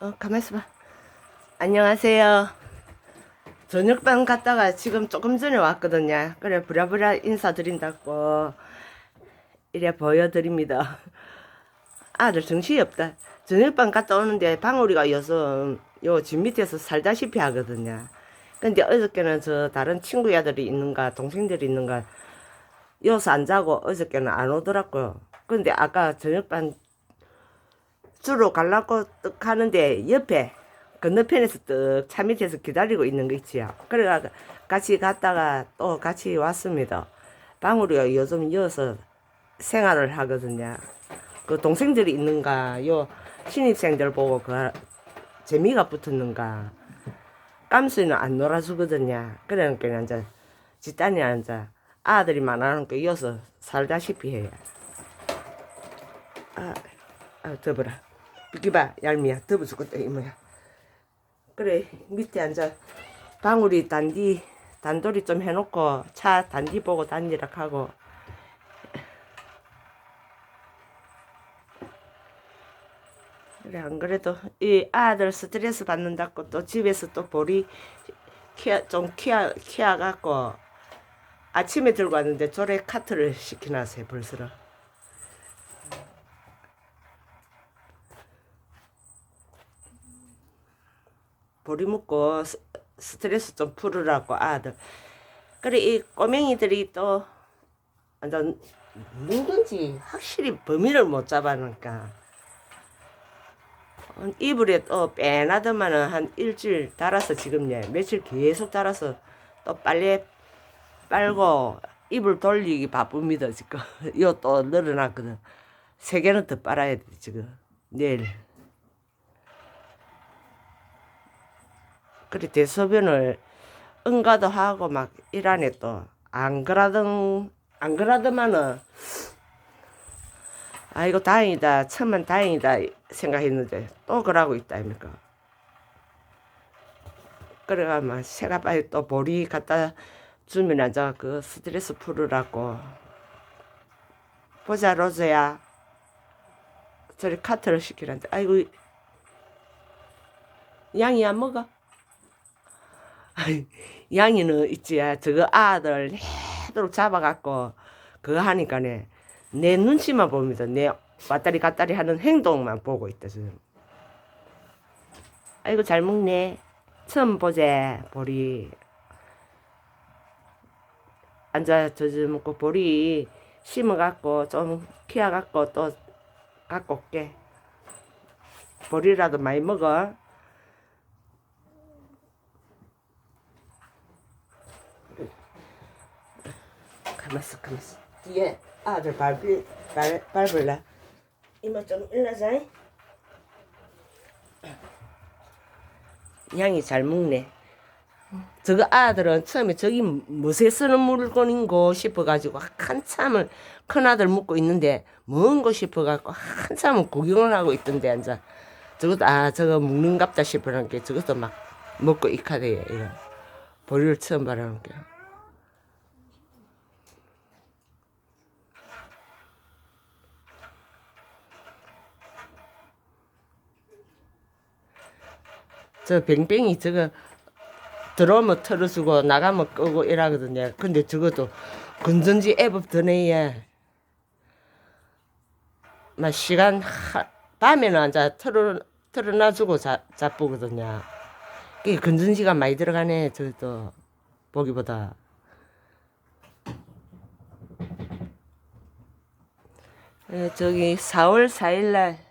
어, 가만 있어 봐. 안녕하세요. 저녁반 갔다가 지금 조금 전에 왔거든요. 그래, 부랴부랴 인사드린다고 이래 보여드립니다. 아들 정신이 없다. 저녁반 갔다 오는데 방울이가 요즘 요집 밑에서 살다시피 하거든요. 근데 어저께는 저 다른 친구 애들이 있는가, 동생들이 있는가, 여기서 안 자고 어저께는 안 오더라고요. 근데 아까 저녁반 주로 가려고 떡 하는데 옆에 건너편에서 떡차 밑에서 기다리고 있는 거 있지요. 그래가 같이 갔다가 또 같이 왔습니다. 방울이가 요즘 여기서 생활을 하거든요. 그 동생들이 있는가, 요 신입생들 보고 그 재미가 붙었는가. 깜수는 안 놀아주거든요. 그러니까 이제 집단이 앉아 아들이 많아니까 이어서 살다시피 해요. 아, 아 더불어. 비키봐 얄미야 더워 죽겠다 이모야. 그래 밑에 앉아 방울이 단디 단돌이 좀 해놓고 차 단디 보고 다니라 하고 그래 안 그래도 이 아들 스트레스 받는다고 또 집에서 또 볼이 키아 좀 키아 키아 갖고 아침에 들고 왔는데 조래 카트를 시켜놨어요 벌써. 보리 먹고 스- 스트레스 좀 풀으라고 아들. 그래 이 꼬맹이들이 또 완전 누군지 확실히 범인을 못 잡아니까. 어, 이불에 또 빼놔더만은 한 일주일 달아서 지금 예 며칠 계속 달아서 또 빨래 빨고 이불 돌리기 바쁩니다 지금. 이거 또 늘어났거든. 세 개는 더 빨아야 돼 지금. 내일 그래 대소변을 응가도 하고 막 일하네 또안 그러던 안 그러더만은 아이고 다행이다. 천만 다행이다. 생각했는데 또 그러고 있다 아닙니까? 그래가 막 새가 빨리 또 보리 갖다 주면 앉아 그 스트레스 풀으라고. 보자 로즈야. 저리 카트를 시키란데. 아이고 양이 안 먹어 양이는 있지. 저거 아들 해도록 잡아갖고 그거 하니까네 내 눈치만 봅니다. 내 왔다리 갔다리 하는 행동만 보고 있다 지금. 아이고 잘 먹네. 처음 보제 보리. 앉아 저저 먹고 보리 심어갖고 좀 키워갖고 또 갖고 올게. 보리라도 많이 먹어 가만있어 가만있어. 뒤에 아들 밟을 발, 밟을래? 이모 좀 일러자 양이 잘 먹네. 저거 아들은 처음에 저기 무엇에 쓰는 물건인고 싶어가지고 한참을 큰아들 묻고 있는데 뭔고 싶어갖고 한참을 구경을 하고 있던데 앉아. 저것도 아 저거 먹는갑다 싶어는 게 저것도 막 먹고 익하대요 이거 보리를 처음 바라는 게 저 뱅뱅이 저거 들어오면 털어주고 나가면 끄고 이러거든요. 근데 저것도 건전지 앱업 드네요. 막 시간 하, 밤에는 앉아 털어 털어놔주고 자 자쁘거든요. 그 건전지가 많이 들어가네 저것도 보기보다. 에, 저기 4월 4일 날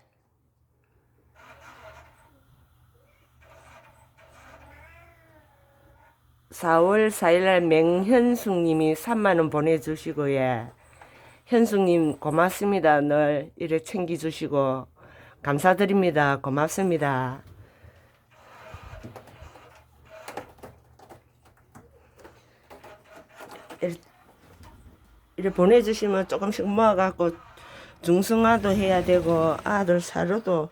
사월 4일날 맹현숙님이 3만원 보내주시고, 예. 현숙님 고맙습니다. 늘 이래 챙겨주시고, 감사드립니다. 고맙습니다. 이래 보내주시면 조금씩 모아갖고, 중성화도 해야 되고, 아들 사료도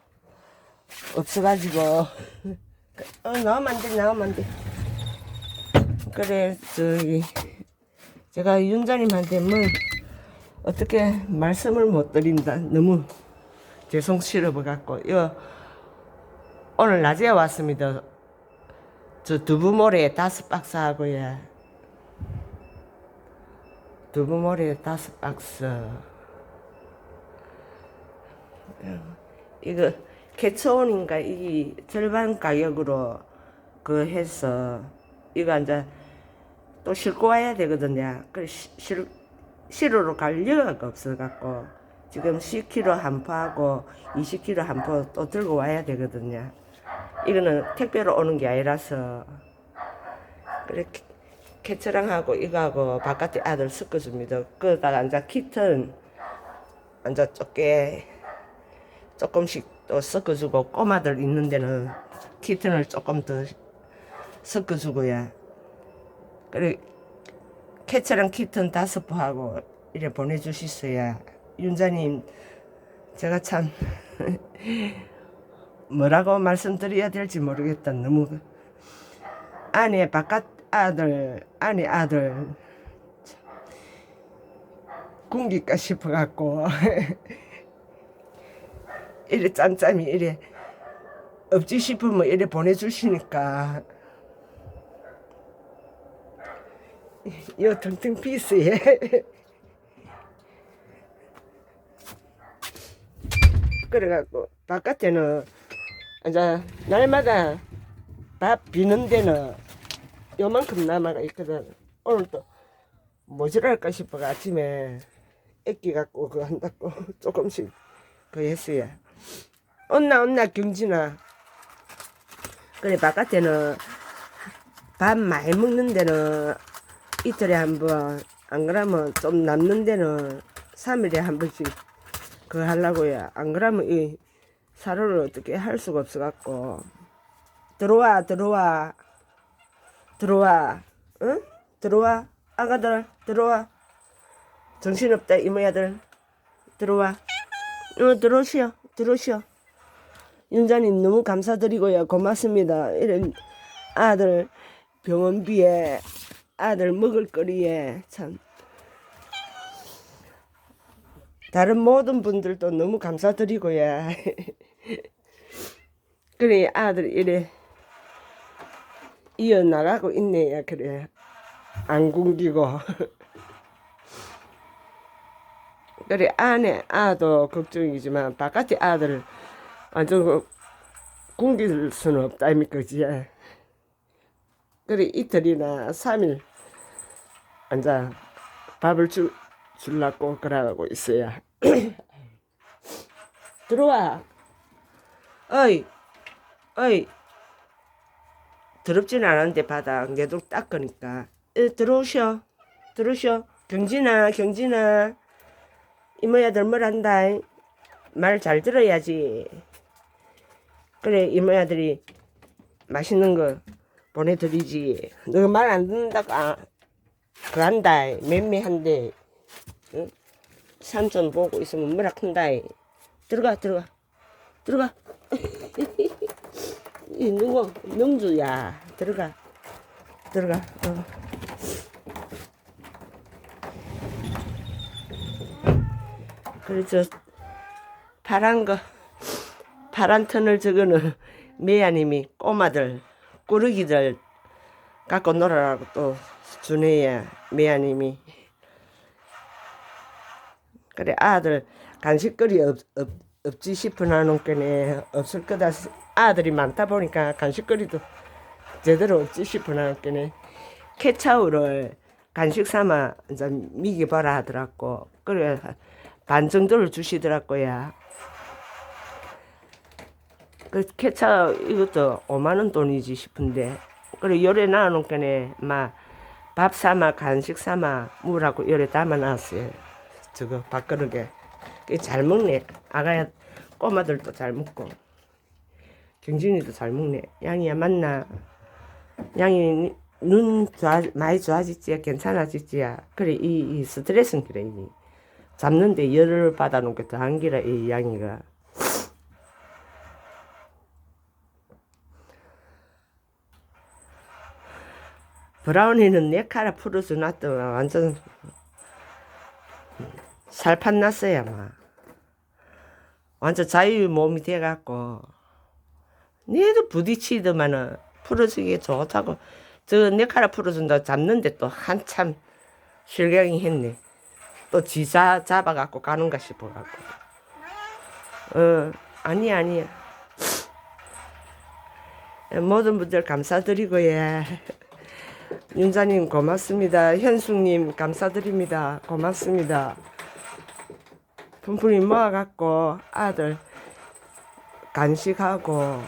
없어가지고, 어, 나오면 안 돼, 나오면 안 돼. 그래 저기 제가 윤자님한테 뭐 어떻게 말씀을 못 드린다 너무 죄송스러워 갖고 요 오늘 낮에 왔습니다. 저 두부모래 다섯 박스 하고요. 두부모래 다섯 박스. 이거 개초원인가 이 절반 가격으로 그 해서 이거 이제 또 싣고 와야 되거든요. 시- 실 시로로 갈 여유가 없어갖고 지금 10kg 한 포하고 20kg 한 포 또 들고 와야 되거든요. 이거는 택배로 오는 게 아니라서 그래 개- 개처랑하고 이거하고 바깥에 아들 섞어줍니다. 그러다가 이제 키튼 이제 쪼개 조금씩 또 섞어주고 꼬마들 있는 데는 키튼을 조금 더 섞어주고요. 그래 캐처랑 키튼 다섯 포하고 이래 보내주셨어야 윤자님 제가 참 뭐라고 말씀드려야 될지 모르겠다. 너무 아내 바깥 아들 아내 아들 참 굶길까 싶어갖고 이래 짬짬이 이래 없지 싶으면 이래 보내주시니까 요 텅텅 피스에. 그래갖고 바깥에는 이제 날마다 밥 비는 데는 요만큼 남아가 있거든. 오늘 또 모자랄까 싶어가 아침에 애기 갖고 그거 한다고 조금씩 그 했어요. 온나 온나 경진아. 그래 바깥에는 밥 많이 먹는 데는 이틀에 한 번, 안 그러면 좀 남는 데는 3일에 한 번씩 그거 하려고요. 안 그러면 이 사료를 어떻게 할 수가 없어갖고. 들어와, 들어와. 들어와. 응? 들어와. 아가들, 들어와. 정신없다, 이모야들. 들어와. 어, 들어오시오. 들어오시오. 윤자님 너무 감사드리고요. 고맙습니다. 이런 아들 병원비에 아들 먹을 거리에 참 다른 모든 분들도 너무 감사드리고요. 그래 아들 이래 이어 나가고 있네요. 그래 안 굶기고 그래 안에 아도 걱정이지만 바깥에 아들 완전 그 굶길 수는 없다 입니까 그지? 그래 이틀이나 삼일 앉아 밥을 주, 줄라고 그러고 있어요. 들어와. 어이, 어이. 더럽진 않은데 바닥 내도 닦으니까. 에, 들어오셔. 들어오셔. 경진아, 경진아. 이모야들 뭘 한다. 말 잘 들어야지. 그래, 이모야들이 맛있는 거 보내드리지. 너말안 듣는다고, 아, 그 한다. 맴매한데. 응? 삼촌 보고 있으면 뭐라 큰다. 들어가, 들어가. 들어가. 이 누구? 명주야. 들어가. 들어가. 어. 그래서 파란 거 파란 턴을 저거는 매야님이 꼬마들 꾸러기들 갖고 놀아라고 또 주네야 매야님이. 그래 아들 간식거리 없, 없, 없지 싶은 거네 없을 거다 시- 아들이 많다 보니까 간식거리도 제대로 없지 싶은 거네 케차우를 간식 삼아 이제 미기 봐라 하더라고. 그래 반 정도를 주시더라고요 그 케차 이것도 5만 원 돈이지 싶은데 그래 놔놓은 거네 막밥 삼아 간식 삼아 물하고 요래 담아놨어요. 저거 밥그릇에. 그잘 먹네. 아가야 꼬마들도 잘 먹고 경진이도 잘 먹네. 양이야 맞나? 양이 눈 좋아 많이 좋아졌지 괜찮아졌지 그래 이, 이 스트레스는 그래 이. 잡는데 열을 받아놓은 게더 한기라 이 양이가 브라운이는 내 카라 풀어서 놨더만 완전 살판 났어요 막 완전 자유 몸이 돼갖고. 니도 부딪히더만은 풀어주기 좋다고. 저내 카라 풀어준다 잡는데 또 한참 실경이 했네. 또 지자 잡아갖고 가는가 싶어갖고. 어 아니야 아니야. 모든 분들 감사드리고요 윤자님 고맙습니다 현숙님 감사드립니다 고맙습니다 분분히 모아갖고 아들 간식하고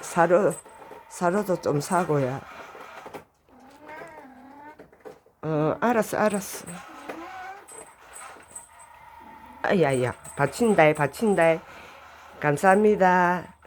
사료 사료도 좀 사고요. 어 알았어 알았어. 아야야 받친다 받친다. 감사합니다.